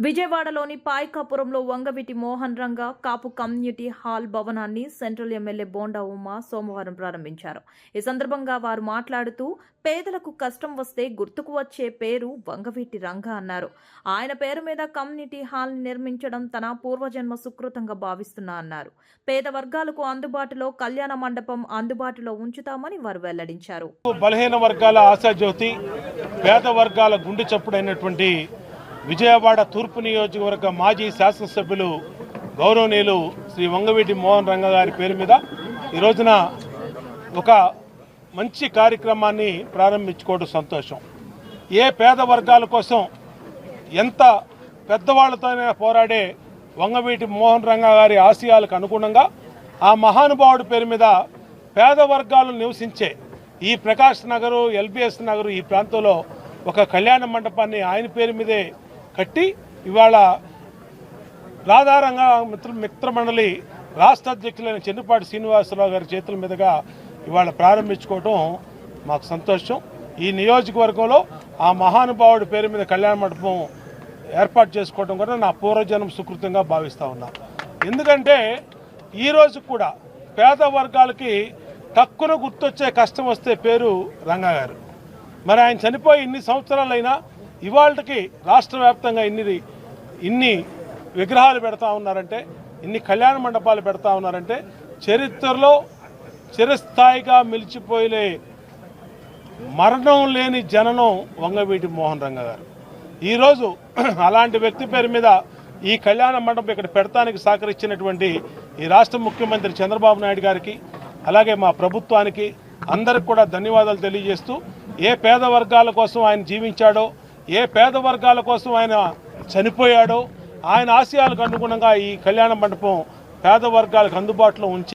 విజయవాడలోని పాయకాపురంలో Vangaveeti Mohan Ranga Kapu community hall భవనాన్ని central MLA Bonda Uma సోమవారం ప్రారంభించారు. ఈ సందర్భంగా వారు మాట్లాడుతూ పేదలకు కష్టం వస్తే గుర్తుకు వచ్చే పేరు వంగవీటి రంగ అన్నారు. ఆయన పేరు మీద కమ్యూనిటీ హాల్ నిర్మించడం తన పూర్వజన్మ సుకృతంగా భావిస్తున్నా అన్నారు. పేద వర్గాలకు అందుబాటులో కళ్యాణ మండపం అందుబాటులో ఉంచుతామని వారు వెల్లడించారు. బలహీన వర్గాల ఆశాజ్యోతి పేద వర్గాల గుండె చప్పుడైనటువంటి విజయవాడ తూర్పు నియోజకవర్గ మాజీ శాసనసభ్యులు గౌరవనీయులు శ్రీ వంగవీటి మోహన్ రంగ గారి పేరు మీద ఈ రోజున ఒక మంచి కార్యక్రమాన్ని ప్రారంభించుకోవడం సంతోషం. ఏ పేద వర్గాల కోసం ఎంత పెద్దవాళ్ళతోనే పోరాడే వంగవీటి మోహన్ రంగ గారి ఆశయాలకు అనుగుణంగా ఆ మహానుభావుడి పేరు మీద పేద వర్గాలు నివసించే ఈ ప్రకాష్ నగరు ఎల్బిఎస్ నగరు ఈ ప్రాంతంలో ఒక కళ్యాణ మండపాన్ని ఆయన పేరు మీదే కట్టి ఇవాళ రాధారంగా మిత్ర మిత్ర మండలి రాష్ట్ర అధ్యక్షులైన చెన్నుపాటి శ్రీనివాసరావు గారి చేతుల మీదుగా ఇవాళ ప్రారంభించుకోవటం మాకు సంతోషం. ఈ నియోజకవర్గంలో ఆ మహానుభావుడి పేరు మీద కళ్యాణ మండపం ఏర్పాటు చేసుకోవడం కూడా నా పూర్వజన్మ సుకృతంగా భావిస్తూ ఉన్నా. ఎందుకంటే ఈరోజు కూడా పేద వర్గాలకి తక్కువ గుర్తొచ్చే కష్టం వస్తే పేరు రంగా గారు మరి ఆయన చనిపోయి ఇన్ని సంవత్సరాలైనా ఇవాళకి రాష్ట్ర వ్యాప్తంగా ఇన్ని ఇన్ని విగ్రహాలు పెడతా ఉన్నారంటే ఇన్ని కళ్యాణ మండపాలు పెడతా ఉన్నారంటే చరిత్రలో చిరస్థాయిగా మిలిచిపోయే మరణం లేని జననం వంగవీటి మోహన్ రంగ గారు. ఈరోజు అలాంటి వ్యక్తి పేరు మీద ఈ కళ్యాణ మండపం ఇక్కడ పెడతానికి సహకరించినటువంటి ఈ రాష్ట్ర ముఖ్యమంత్రి చంద్రబాబు నాయుడు గారికి అలాగే మా ప్రభుత్వానికి అందరికి కూడా ధన్యవాదాలు తెలియజేస్తూ ఏ పేద వర్గాల కోసం ఆయన జీవించాడో ఏ పేద వర్గాల కోసం ఆయన చనిపోయాడో ఆయన ఆశయాలకు అనుగుణంగా ఈ కళ్యాణ మండపం పేద వర్గాలకు అందుబాటులో ఉంచి